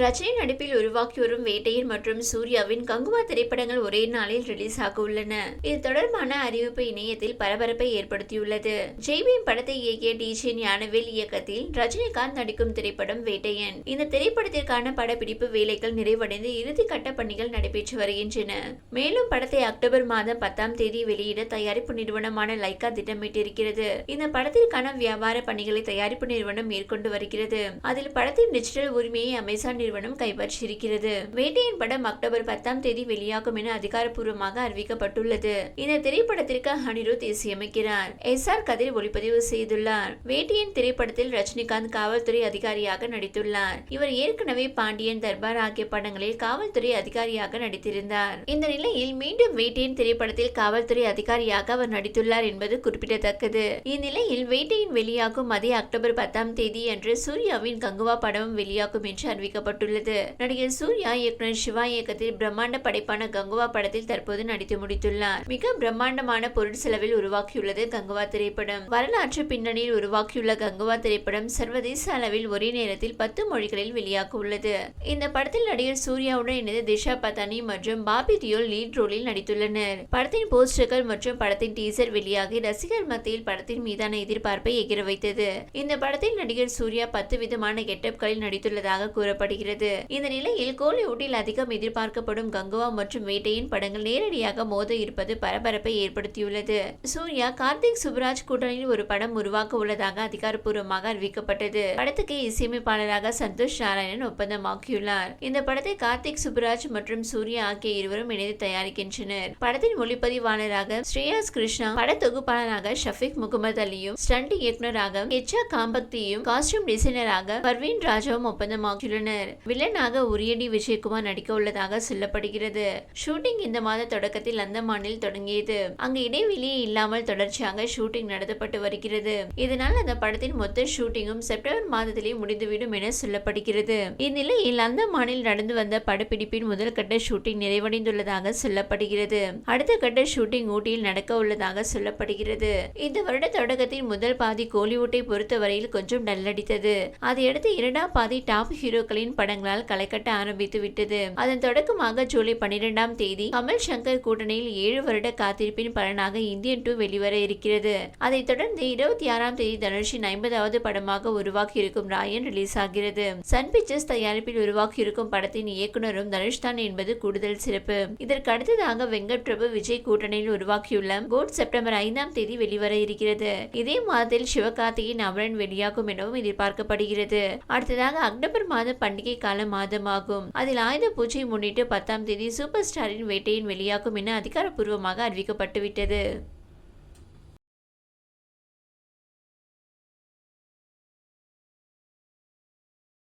ரஜினி நடிப்பில் உருவாக்கி வரும் வேட்டையர் மற்றும் சூர்யாவின் கங்குவா திரைப்படங்கள் ஒரே நாளில் ரிலீஸ் ஆக உள்ளன. இது தொடர்பான அறிவிப்பு இணையத்தில் பரபரப்பை ஏற்படுத்தியுள்ளது. ஜெய்பீம் படத்தை இயக்கிய டிஜே ஞானவேல் இயக்கத்தில் ரஜினிகாந்த் நடிக்கும் திரைப்படம் வேட்டையன். இந்த திரைப்படத்திற்கான படப்பிடிப்பு வேலைகள் நிறைவடைந்து இறுதி கட்ட பணிகள் நடைபெற்று வருகின்றன. மேலும் படத்தை அக்டோபர் மாதம் பத்தாம் தேதி வெளியிட தயாரிப்பு நிறுவனமான லைகா திட்டமிட்டிருக்கிறது. இந்த படத்திற்கான வியாபார பணிகளை தயாரிப்பு நிறுவனம் மேற்கொண்டு வருகிறது. அதில் படத்தின் டிஜிட்டல் உரிமையை அமேசான் நிறுவனம் கைப்பற்றியிருக்கிறது. வேட்டையின் படம் அக்டோபர் பத்தாம் தேதி வெளியாகும் என அதிகாரப்பூர்வமாக அறிவிக்கப்பட்டுள்ளது. இந்த திரைப்படத்திற்கு அனிருத் இசையமைக்கிறார். எஸ். ஆர். கதிர் ஒளிப்பதிவு செய்துள்ளார். வேட்டையின் திரைப்படத்தில் ரஜினிகாந்த் காவல்துறை அதிகாரியாக நடித்துள்ளார். இவர் ஏற்கனவே பாண்டியன் தர்பார் ஆகிய படங்களில் காவல்துறை அதிகாரியாக நடித்திருந்தார். இந்த நிலையில் மீண்டும் வேட்டையின் திரைப்படத்தில் காவல்துறை அதிகாரியாக அவர் நடித்துள்ளார் என்பது குறிப்பிடத்தக்கது. இந்நிலையில் வேட்டையின் வெளியாகும் அதே அக்டோபர் பத்தாம் தேதி அன்று சூர்யாவின் கங்குவா படமும் வெளியாகும் என்று அறிவிக்கப்பட்டுள்ளது நடிகர் சூர்யா இயக்குனர் சிவா இயக்கத்தில் பிரம்மாண்ட படைப்பான கங்குவா படத்தில் தற்போது நடித்து முடித்துள்ளார். மிக பிரம்மாண்டமான பொருட்செலவில் உருவாக்கியுள்ளது கங்குவா திரைப்படம். வரலாற்று பின்னணியில் உருவாக்கியுள்ள கங்குவா திரைப்படம் சர்வதேச அளவில் ஒரே நேரத்தில் பத்து மொழிகளில் வெளியாக உள்ளது இந்த படத்தில் நடிகர் சூர்யாவுடன் இணைந்து திஷா பதானி மற்றும் பாபி தியோல் லீட் ரோலில் நடித்துள்ளனர். படத்தின் போஸ்டர்கள் மற்றும் படத்தின் டீசர் வெளியாகி ரசிகர் மத்தியில் படத்தின் மீதான எதிர்பார்ப்பை எகிர வைத்தது இந்த படத்தில் நடிகர் சூர்யா பத்து விதமான கெட்டப்களில் நடித்துள்ளதாக கூறப்படுகிறது. இந்த நிலையில் கோலிவுட்டில் அதிகம் எதிர்பார்க்கப்படும் கங்குவா மற்றும் வேட்டையின் படங்கள் நேரடியாக மோத இருப்பது பரபரப்பை ஏற்படுத்தியுள்ளது. சூர்யா கார்த்திக் சுப்ராஜ் கூட்டணியில் ஒரு படம் உருவாக்க உள்ளதாக அதிகாரப்பூர்வமாக அறிவிக்கப்பட்டது. படத்துக்கு இசையமைப்பாளராக சந்தோஷ் நாராயணன் ஒப்பந்தமாக்கியுள்ளார். இந்த படத்தை கார்த்திக் சுப்ராஜ் மற்றும் சூர்யா ஆகிய இருவரும் இணைந்து தயாரிக்கின்றனர். படத்தின் ஒளிப்பதிவாளராக ஸ்ரேயாஸ் கிருஷ்ணா பட தொகுப்பாளராக ஷஃபிக் முகமது அலியும் ஸ்டண்ட் இயக்குநராக எச்சா காம்பக்தியும் காஸ்டியூம் டிசைனராக பர்வீன் ராஜாவும் ஒப்பந்தமாக்கியுள்ளனர். வில்லனாக உரியடி விஜயகுமார் நடிக்க உள்ளதாக சொல்லப்படுகிறது. ஷூட்டிங் இந்த மாத தொடக்கத்தில் அந்தமானில் தொடங்கியது. அங்கு இடைவெளியே இல்லாமல் தொடர்ச்சியாக ஷூட்டிங் நடத்தப்பட்டு வருகிறது. இதனால் அந்த படத்தின் மொத்த ஷூட்டிங்கும் செப்டம்பர் மாதத்திலே முடிந்துவிடும் என சொல்லப்படுகிறது. இந்நிலையில் அந்தமானில் நடந்து வந்த படப்பிடிப்பின் முதல் கட்ட ஷூட்டிங் நிறைவடைந்துள்ளதாக சொல்லப்படுகிறது. அடுத்த கட்ட ஷூட்டிங் ஊட்டியில் நடக்க உள்ளதாக சொல்லப்படுகிறது. இந்த வருட தொடக்கத்தின் முதல் பாதி கோலிவுட்டை பொறுத்தவரையில் கொஞ்சம் டல்லடித்தது. அதையடுத்து இரண்டாம் பாதி டாப் ஹீரோக்களின் படங்களால் களைக்கட்ட ஆரம்பித்து விட்டது. அதன் தொடக்கமாக ஜூலை பன்னிரெண்டாம் தேதி கமல் சங்கர் கூட்டணியில் ஏழு வருட காத்திருப்பின் பலனாக இந்தியன் டூ வெளிவர இருக்கிறது. அதைத் தொடர்ந்து இருபத்தி ஆறாம் தேதி தனுஷின் ஐம்பதாவது படமாக உருவாகி இருக்கும் ராயன் ரிலீஸ் ஆகிறது. சன் பிக்சர்ஸ் தயாரிப்பில் உருவாகி இருக்கும் படத்தின் இயக்குனரும் தனுஷ் தான் என்பது கூடுதல் சிறப்பு. இதற்கு அடுத்ததாக வெங்கட் பிரபு விஜய் கூட்டணியில் உருவாக்கியுள்ள கோட் செப்டம்பர் ஐந்தாம் தேதி வெளிவர இருக்கிறது. இதே மாதத்தில் சிவகார்த்தியின் அமரன் வெளியாகும் எனவும் எதிர்பார்க்கப்படுகிறது. அடுத்ததாக அக்டோபர் மாத பண்டிகை கால மாதமாகும். அதில் ஆயுத பூஜையை முன்னிட்டு பத்தாம் தேதி சூப்பர் ஸ்டாரின் வேட்டையின் வெளியாகும் என அதிகாரப்பூர்வமாக அறிவிக்கப்பட்டுவிட்டது.